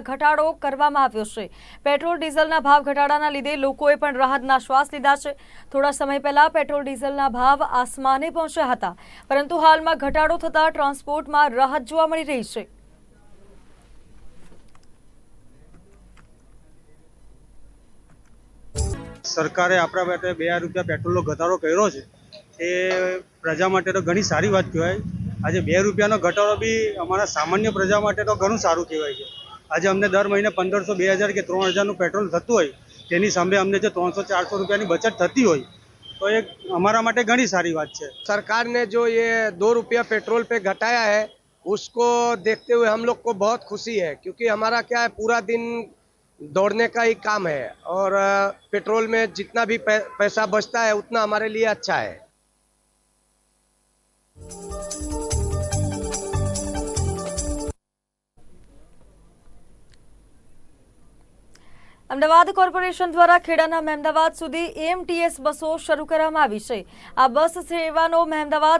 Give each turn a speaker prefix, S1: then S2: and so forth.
S1: ઘટાડો કરવામાં આવ્યો છે. પેટ્રોલ ડીઝલના ભાવ ઘટાડાના લીધે લોકોએ પણ રાહતના શ્વાસ લીધા છે. થોડા સમય પહેલા પેટ્રોલ ડીઝલના ભાવ આસમાને પહોંચ્યા હતા, પરંતુ હાલમાં ઘટાડો થતાં ટ્રાન્સપોર્ટમાં રાહત જોવા મળી રહી છે.
S2: સરકારે આપણા માટે બે રૂપિયા પેટ્રોલનો ઘટાડો કર્યો છે. એ પ્રજા માટે તો ઘણી સારી વાત કહેવાય. આજે બે રૂપિયાનો ઘટાડો બી અમારા સામાન્ય પ્રજા માટે તો ઘણું સારું કહેવાય છે. આજે અમને દર મહિને પંદરસો બે હજાર કે ત્રણ હજારનું પેટ્રોલ થતું હોય તેની સામે અમને જે ત્રણસો ચારસો રૂપિયાની બચત થતી હોય તો એ અમારા માટે ઘણી સારી વાત છે
S3: सरकार ने जो ये दो रुपया पेट्रोल पे घटाया है उसको देखते हुए हम लोग को बहुत खुशी है क्योंकि हमारा क्या है पूरा दिन दौड़ने का ही काम है और अ, पेट्रोल में जितना भी पै, पैसा बचता है उतना हमारे लिए अच्छा है
S1: અમદાવાદ કોર્પોરેશન દ્વારા ખેડાના મહેમદાવાદ સુધી એમટીએસ બસો શરૂ કરવામાં આવી છે. આ બસ સેવાનો મહેમદાવાદ